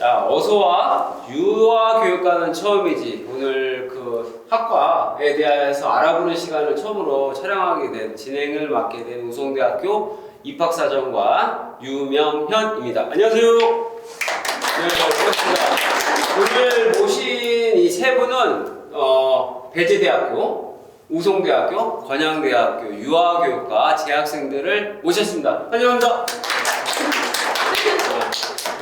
자, 어서와 유아 교육과는 처음이지. 오늘 그 학과에 대해서 알아보는 시간을 처음으로 촬영하게 된 진행을 맡게 된 우송대학교 입학사정관 유명현입니다. 안녕하세요. 네, 반갑습니다. 오늘 모신 이 세 분은 어, 배재대학교, 우송대학교, 건양대학교 유아교육과 재학생들을 모셨습니다. 환영합니다.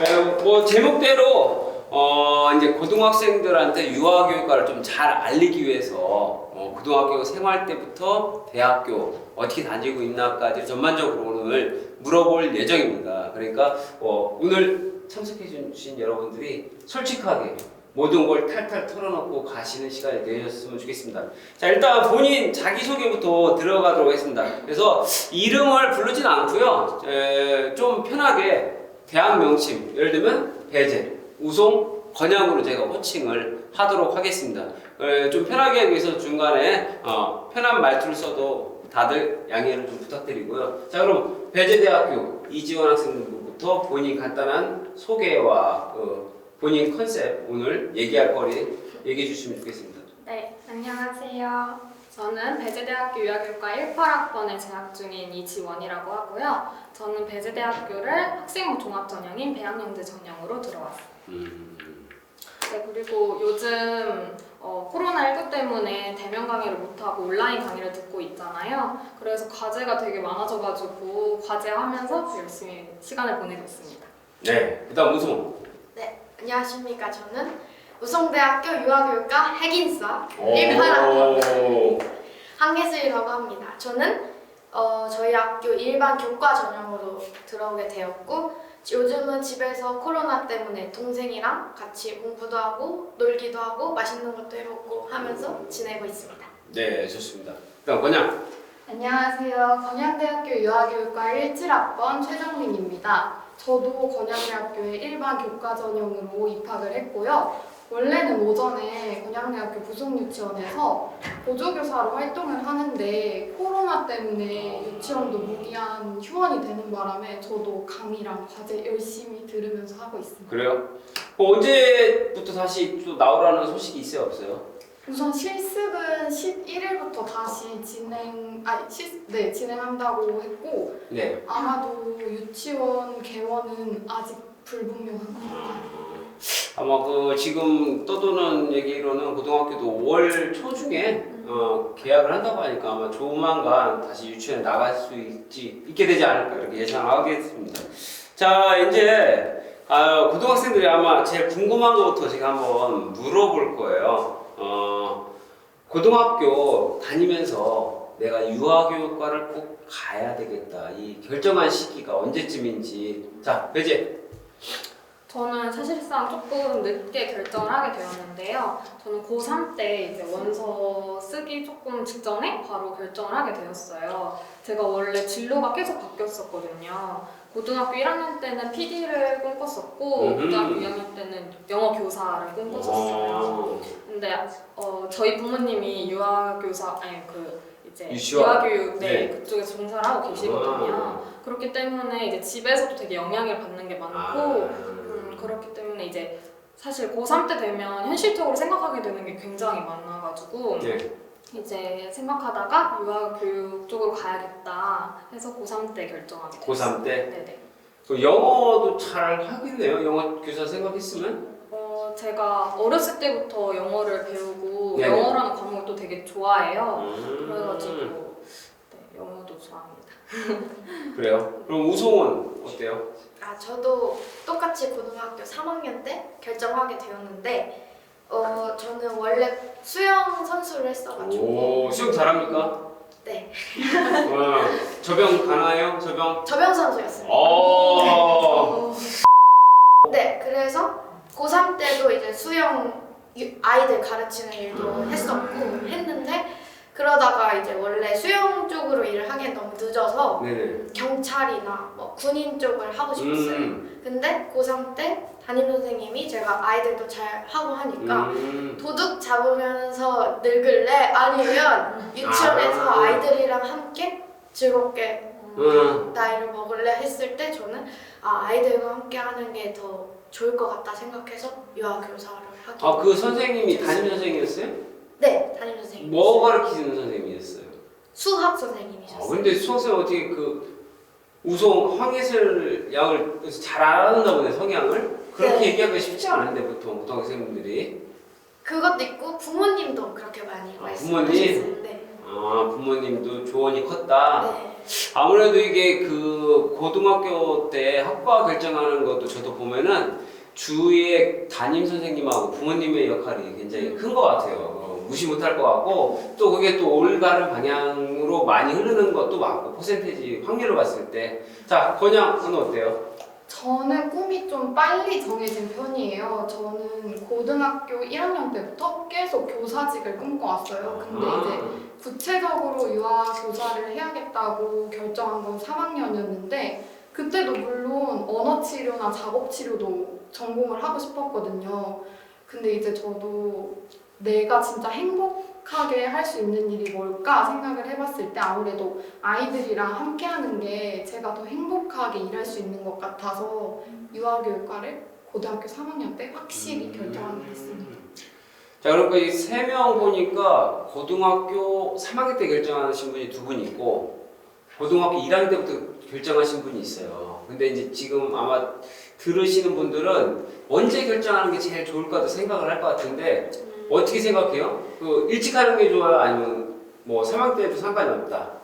네, 뭐 제목대로 어 이제 고등학생들한테 유아 교육과를 좀 잘 알리기 위해서 어, 고등학교 생활 때부터 대학교 어떻게 다니고 있나까지 전반적으로 오늘 물어볼 예정입니다. 그러니까 어, 오늘 참석해 주신 여러분들이 솔직하게 모든 걸 탈탈 털어놓고 가시는 시간이 되셨으면 좋겠습니다. 자 일단 본인 자기소개부터 들어가도록 하겠습니다. 그래서 이름을 부르진 않고요. 에, 좀 편하게 대학 명칭 예를 들면 배제, 우송, 건양으로 제가 호칭을 하도록 하겠습니다. 에, 좀 편하게 하기 위해서 중간에 어, 편한 말투를 써도 다들 양해를 좀 부탁드리고요. 자 그럼 배제대학교 이지원 학생부터 본인 간단한 소개와 그 본인 컨셉 오늘 얘기할 거리 얘기해 주시면 좋겠습니다. 네, 안녕하세요. 저는 배재대학교 유아교육과 18학번에 재학 중인 이지원이라고 하고요. 저는 배재대학교를 학생부 종합 전형인 배양영재 전형으로 들어왔어요. 음, 네, 그리고 요즘 어, 코로나19 때문에 대면 강의를 못하고 온라인 강의를 듣고 있잖아요. 그래서 과제가 되게 많아져가지고 과제하면서 열심히 시간을 보내고 있습니다. 네, 그다음 우송. 네, 안녕하십니까. 저는 우송대학교 유아교육과 핵인사 오. 18학번 한계슬이라고 합니다. 저는 어, 저희 학교 일반 교과 전형으로 들어오게 되었고 요즘은 집에서 코로나 때문에 동생이랑 같이 공부도 하고 놀기도 하고 맛있는 것도 해먹고 하면서 지내고 있습니다. 네, 좋습니다. 그다음 건양. 안녕하세요. 건양대학교 유아교육과 17학번 최정민입니다. 저도 건양대학교에 일반 교과 전형으로 입학을 했고요. 원래는 오전에 건양대학교 부속유치원에서 보조교사로 활동을 하는데 코로나 때문에 유치원도 무기한 휴원이 되는 바람에 저도 강의랑 과제 열심히 들으면서 하고 있습니다. 그래요? 그 언제부터 다시 또 나오라는 소식이 있어요, 없어요? 우선 실습은 11일부터 다시 진행, 아, 실, 네, 진행한다고 했고 네. 아마도 유치원 개원은 아직 불분명한 것 같아요. 아마 그 지금 떠도는 얘기로는 고등학교도 5월 초중에 어, 계약을 한다고 하니까 아마 조만간 다시 유치원에 나갈 수 있지 있게 되지 않을까 이렇게 예상하겠습니다. 자 이제 아, 고등학생들이 아마 제일 궁금한 것부터 제가 한번 물어볼 거예요. 어, 고등학교 다니면서 내가 유아교육과를 꼭 가야 되겠다 이 결정한 시기가 언제쯤인지 자 배제 저는 사실상 조금 늦게 결정을 하게 되었는데요. 저는 고3 때 이제 원서 쓰기 조금 직전에 바로 결정을 하게 되었어요. 제가 원래 진로가 계속 바뀌었었거든요. 고등학교 1학년 때는 PD를 꿈꿨었고, 음흠. 고등학교 2학년 때는 영어 교사를 꿈꿨었어요. 어, 근데 어, 저희 부모님이 유아 교사, 아니 그 이제 유치원? 유아 교육 네, 네. 그쪽에서 종사를 하고 계시거든요. 그렇기 때문에 이제 집에서도 되게 영향을 받는 게 많고, 음, 그렇기 때문에 이제 사실 고3 때 되면 현실적으로 생각하게 되는 게 굉장히 많아가지고 네. 이제 생각하다가 유아교육 쪽으로 가야겠다 해서 고3 때 결정하게 됐어요. 고3 때 네네. 그 영어도 잘 하겠네요. 영어 교사 생각했으면. 어, 제가 어렸을 때부터 영어를 배우고 네네. 영어라는 과목을 또 되게 좋아해요. 음, 그래가지고 네, 영어도 좋아합니다. 그래요. 그럼 우송은 어때요? 아, 저도 똑같이 고등학교 3학년 때 결정하게 되었는데 어, 저는 원래 수영 선수를 했어가지고 오 수영 잘합니까? 네, 어, 저병 가나요? 저병? 저병 선수였습니다. 어. 네, 그래서 고3 때도 이제 수영 유- 아이들 가르치는 일도 했었고 했는데 그러다가 이제 원래 수영 쪽으로 일을 하기엔 너무 늦어서 네네. 경찰이나 뭐 군인 쪽을 하고 싶었어요. 음. 근데 고3 때 담임 선생님이 제가 아이들도 잘 하고 하니까 음. 도둑 잡으면서 늙을래? 아니면 유치원에서 아. 아이들이랑 함께 즐겁게 음. 나이를 먹을래 했을 때 저는 아, 아이들과 함께 하는 게 더 좋을 것 같다 생각해서 유아교사를 하게 아그 선생님이 담임 선생님이었어요? 네 담임 선생님 뭐 가르치는 선생님이었어요? 수학 아, 선생님이셨어요 근데 수학생 어떻게 그 우송 황예슬 양을 잘 알았나 보네 성향을 그렇게 네. 얘기하기가 쉽지 않은데 보통 고등학생분들이 그것도 있고 부모님도 그렇게 많이 아, 말씀하셨어요 네. 아 부모님도 조언이 컸다. 네. 아무래도 이게 그 고등학교 때 학과 결정하는 것도 저도 보면은 주위의 담임 선생님하고 부모님의 역할이 굉장히 큰 것 같아요. 어, 무시 못할 것 같고 또 그게 또 올바른 방향으로 많이 흐르는 것도 많고 퍼센테이지 확률로 봤을 때. 자 권양은 어때요? 저는 꿈이 좀 빨리 정해진 편이에요. 저는 고등학교 1학년 때부터 계속 교사직을 꿈꿔왔어요. 근데 이제 구체적으로 유아 교사를 해야겠다고 결정한 건 3학년이었는데 그때도 물론 언어 치료나 작업 치료도 전공을 하고 싶었거든요. 근데 이제 저도 내가 진짜 행복하게 할 수 있는 일이 뭘까 생각을 해봤을 때 아무래도 아이들이랑 함께 하는 게 제가 더 행복하게 일할 수 있는 것 같아서 유아교육과를 고등학교 3학년 때 확실히 결정하게 됐습니다. 자 그러니까 이세 명 보니까 고등학교 3학년 때 결정하신 분이 두 분 있고 고등학교 1학년 때부터 결정하신 분이 있어요. 근데 이제 지금 아마 들으시는 분들은 언제 결정하는 게 제일 좋을 까도 생각을 할 것 같은데 어떻게 생각해요? 그 일찍 하는 게 좋아요? 아니면 뭐 3학년 때도 상관이 없다?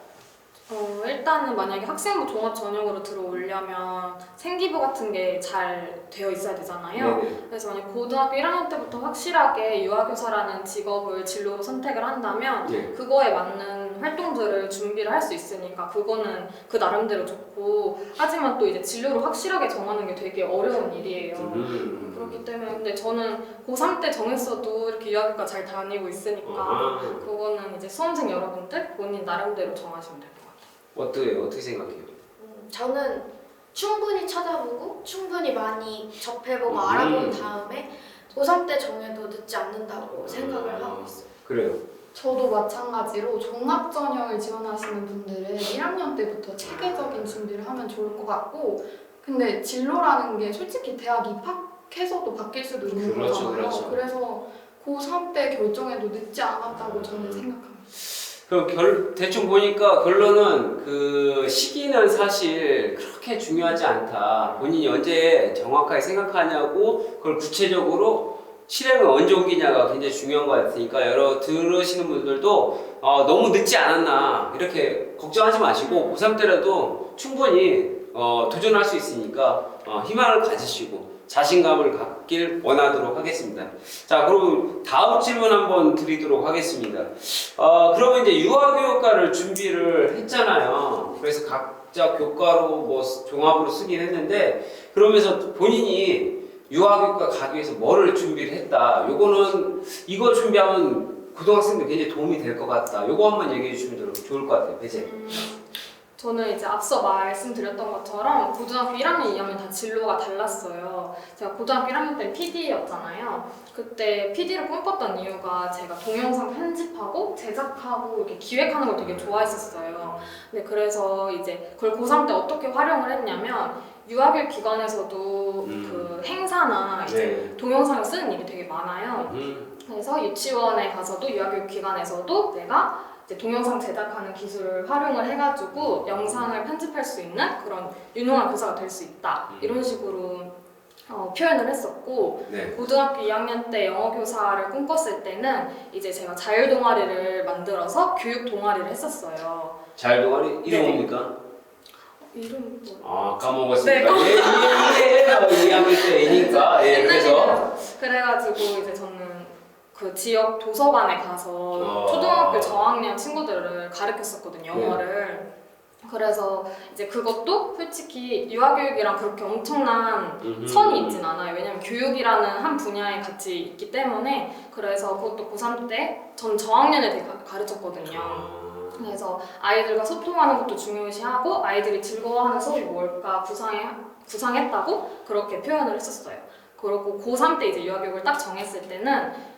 어, 일단은 만약에 학생부 종합 전형으로 들어오려면 생기부 같은 게 잘 되어 있어야 되잖아요. 네네. 그래서 만약 고등학교 1학년 때부터 확실하게 유아교사라는 직업을 진로로 선택을 한다면 네. 그거에 맞는 활동들을 준비를 할 수 있으니까 그거는 그 나름대로 좋고 하지만 또 이제 진로를 확실하게 정하는 게 되게 어려운 일이에요. 음. 그렇기 때문에 근데 저는 고3 때 정했어도 이렇게 유아교과 잘 다니고 있으니까 아, 그거는 이제 수험생 여러분들 본인 나름대로 정하시면 될것 같아요. 어떻게 어떻게 생각해요? 음, 저는 충분히 찾아보고 충분히 많이 접해보고 음. 알아본 다음에 고3 때 정해도 늦지 않는다고 생각을 하고 있어요. 그래요. 저도 마찬가지로 종합 전형을 지원하시는 분들은 1학년 때부터 체계적인 준비를 하면 좋을 것 같고 근데 진로라는 게 솔직히 대학 입학해서도 바뀔 수도 있는 그렇죠, 거잖아요. 그렇죠. 그래서 고3 때 결정해도 늦지 않았다고 저는 생각합니다. 그럼 결, 대충 보니까 결론은 그 시기는 사실 그렇게 중요하지 않다. 본인이 언제 정확하게 생각하냐고 그걸 구체적으로 실행을 언제 옮기냐가 굉장히 중요한 것 같으니까 여러 들으시는 분들도 어, 너무 늦지 않았나 이렇게 걱정하지 마시고 고3 때라도 충분히 어, 도전할 수 있으니까 어, 희망을 가지시고 자신감을 갖길 원하도록 하겠습니다. 자, 그럼 다음 질문 한번 드리도록 하겠습니다. 어, 그러면 이제 유아교육과를 준비를 했잖아요. 그래서 각자 교과로 뭐 종합으로 쓰긴 했는데 그러면서 본인이 유아교육과 가기 위해서 뭐를 준비를 했다. 요거는 이거 준비하면 고등학생들 굉장히 도움이 될 것 같다. 요거 한번 얘기해 주시면 좋을 것 같아요. 배제. 저는 이제 앞서 말씀드렸던 것처럼 고등학교 1학년, 2학년 다 진로가 달랐어요. 제가 고등학교 1학년 때 PD였잖아요. 그때 PD를 꿈꿨던 이유가 제가 동영상 편집하고 제작하고 이렇게 기획하는 걸 되게 좋아했었어요. 근데 그래서 이제 그걸 고3 때 어떻게 활용을 했냐면 유아교육 기관에서도 음. 그 행사나 이제 네. 동영상을 쓰는 일이 되게 많아요. 음, 그래서 유치원에 가서도 유아교육 기관에서도 내가 이제 동영상 제작하는 기술을 활용을 해가지고 영상을 편집할 수 있는 그런 유능한 교사가 될 수 있다 음. 이런 식으로 어, 표현을 했었고 네. 고등학교 2학년 때 영어 교사를 꿈꿨을 때는 이제 제가 자율 동아리를 만들어서 교육 동아리를 했었어요. 잘 동아리 이름 네네. 뭡니까? 이름 뭐? 아 까먹었습니다. 네, 예, 예, 예. 2학년 때이니까 예, 그래서 옛날에는 그래가지고 이제 저는 그 지역 도서관에 가서 어. 초등학교 저학년 친구들을 가르쳤었거든요 네. 영어를 그래서 이제 그것도 솔직히 유아교육이랑 그렇게 엄청난 음흠. 선이 있진 않아요 왜냐면 교육이라는 한 분야에 같이 있기 때문에 그래서 그것도 고3 때 전 저학년에 되게 가- 가르쳤거든요 아, 그래서 아이들과 소통하는 것도 중요시하고 아이들이 즐거워하는 수업이 뭘까 구상해, 구상했다고 그렇게 표현을 했었어요. 그리고 고3 때 이제 유아교육을 딱 정했을 때는 어,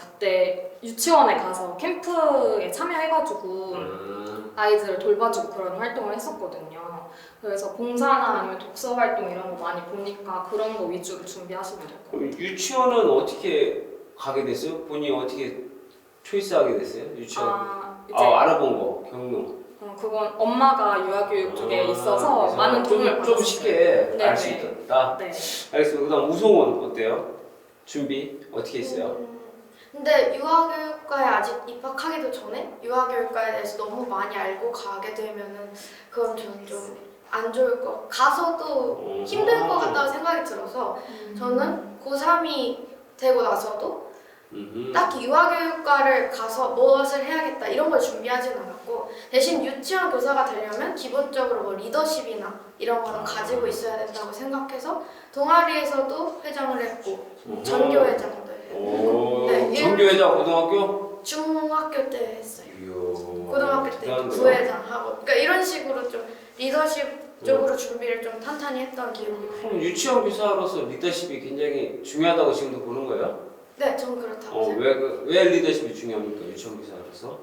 그때 유치원에 가서 캠프에 참여해가지고 음, 아이들을 돌봐주고 그런 활동을 했었거든요. 그래서 봉사나 아니면 독서 활동 이런 거 많이 보니까 그런 거 위주로 준비하시면 될 것 같아요. 그럼 유치원은 어떻게 가게 됐어요? 본인이 어떻게 초이스하게 됐어요? 유치원? 아, 이제 아, 알아본 거 경로. 어, 그건 엄마가 유아교육 쪽에 아, 있어서 그래서 많은 도움을 좀, 좀 받았어요. 쉽게 네, 알수 네. 있다. 네. 알겠습니다. 그다음 우송은 어때요? 준비 어떻게 했어요? 음, 근데 유아교육과에 아직 입학하기도 전에 유아교육과에 대해서 너무 많이 알고 가게 되면은 그건 저는 좀 안 좋을 것 가서도 힘들 것 같다고 생각이 들어서 저는 고3이 되고 나서도. 딱히 유아교육과를 가서 무엇을 해야겠다 이런 걸 준비하진 않았고 대신 유치원 교사가 되려면 기본적으로 뭐 리더십이나 이런 거는 가지고 있어야 된다고 생각해서 동아리에서도 회장을 했고 전교 회장도 했고 오, 네, 전교회장 고등학교? 중학교 때 했어요. 이야, 고등학교 때 대단하네요. 부회장 하고 그러니까 이런 식으로 좀 리더십 쪽으로 준비를 좀 탄탄히 했던 기억이 나요. 그럼 유치원 교사로서 리더십이 굉장히 중요하다고 지금도 보는 거예요? 네, 전 그렇다고 어, 생각해요. 왜, 그- 왜 리더십이 중요합니까? 유치원 교사로서?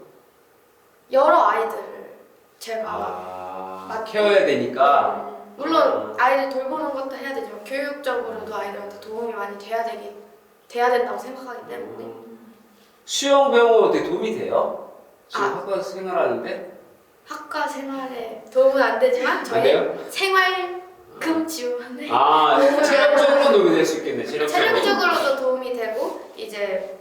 여러 아이들을 제가 아. 케어해야 되니까. 물론 아이들 돌보는 것도 해야 되지만 교육적으로도 아이들한테 도움이 많이 돼야 되기 돼야 된다고 생각하기 때문에 수영 배우면 어떻게 도움이 돼요? 지금 아. 학과 생활하는데? 학과 생활에 도움은 안 되지만 안 저의 돼요? 생활금 지원에 아, 체력적으로 도움이 될 수 있겠네. 체력적으로. 체력적으로도 도움이 되고 이제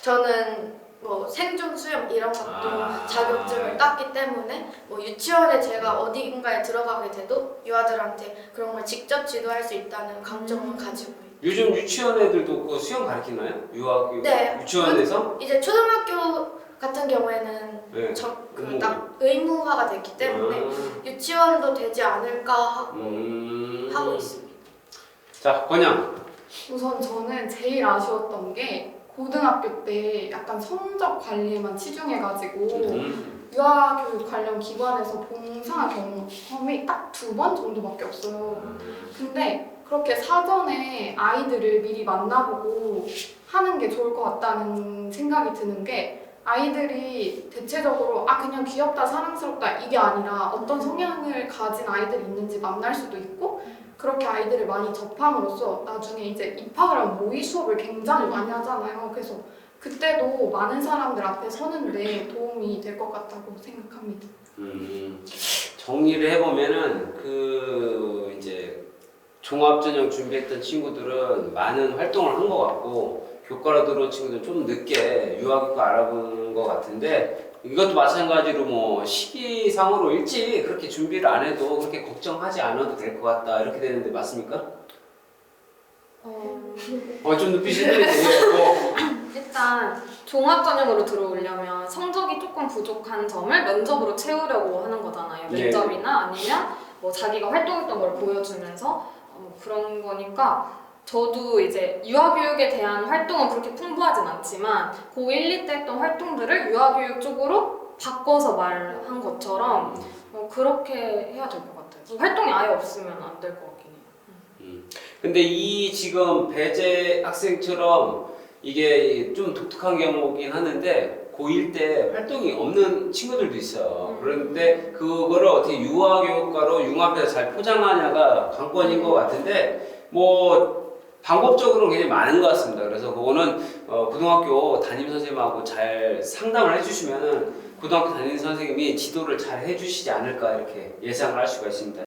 저는 뭐 생존 수영 이런 것도 아. 자격증을 땄기 때문에 뭐 유치원에 제가 어딘가에 들어가게 돼도 유아들한테 그런 걸 직접 지도할 수 있다는 강점을 가지고 있어요. 요즘 유치원 애들도 그 수영 가르치나요? 유아교 네. 유치원에서? 이제 초등학교 같은 경우에는 네. 그딱 의무화가 됐기 때문에 아, 유치원도 되지 않을까 하고 음. 하고 있습니다. 자, 권양. 우선 저는 제일 아쉬웠던 게 고등학교 때 약간 성적 관리에만 치중해가지고 음. 유아 교육 관련 기관에서 봉사 경험이 딱 두 번 정도밖에 없어요. 근데 그렇게 사전에 아이들을 미리 만나보고 하는 게 좋을 것 같다는 생각이 드는 게 아이들이 대체적으로 아 그냥 귀엽다 사랑스럽다 이게 아니라 어떤 성향을 가진 아이들이 있는지 만날 수도 있고 그렇게 아이들을 많이 접함으로써 나중에 이제 입학을 하면 모의 수업을 굉장히 많이 하잖아요. 그래서 그때도 많은 사람들 앞에 서는데 도움이 될 것 같다고 생각합니다. 음, 정리를 해보면은 그 이제 종합전형 준비했던 친구들은 많은 활동을 한 것 같고 교과로 들어온 친구들은 좀 늦게 유아교과 알아보는 것 같은데 이것도 마찬가지로 뭐 시기상으로 일찍 그렇게 준비를 안 해도 그렇게 걱정하지 않아도 될 것 같다 이렇게 되는데 맞습니까? 어, 어, 좀 눈빛이 흐리네요. 일단 종합 전형으로 들어오려면 성적이 조금 부족한 점을 면접으로 채우려고 하는 거잖아요. 네. 면접이나 아니면 뭐 자기가 활동했던 걸 보여주면서 어, 그런 거니까 저도 이제 유아교육에 대한 활동은 그렇게 풍부하진 않지만 고1, 2때 했던 활동들을 유아교육 쪽으로 바꿔서 말한 것처럼 어, 그렇게 해야 될 것 같아요. 활동이 아예 없으면 안 될 것 같긴 해요. 근데 이 지금 배제 학생처럼 이게 좀 독특한 경우긴 하는데 고1 때 활동이 없는 친구들도 있어요. 그런데 그거를 어떻게 유아교육과로 융합해서 잘 포장하냐가 관건인 것 같은데 뭐 방법적으로는 굉장히 많은 것 같습니다. 그래서 그거는 어, 고등학교 담임 선생님하고 잘 상담을 해주시면은 고등학교 담임 선생님이 지도를 잘 해주시지 않을까 이렇게 예상을 할 수가 있습니다.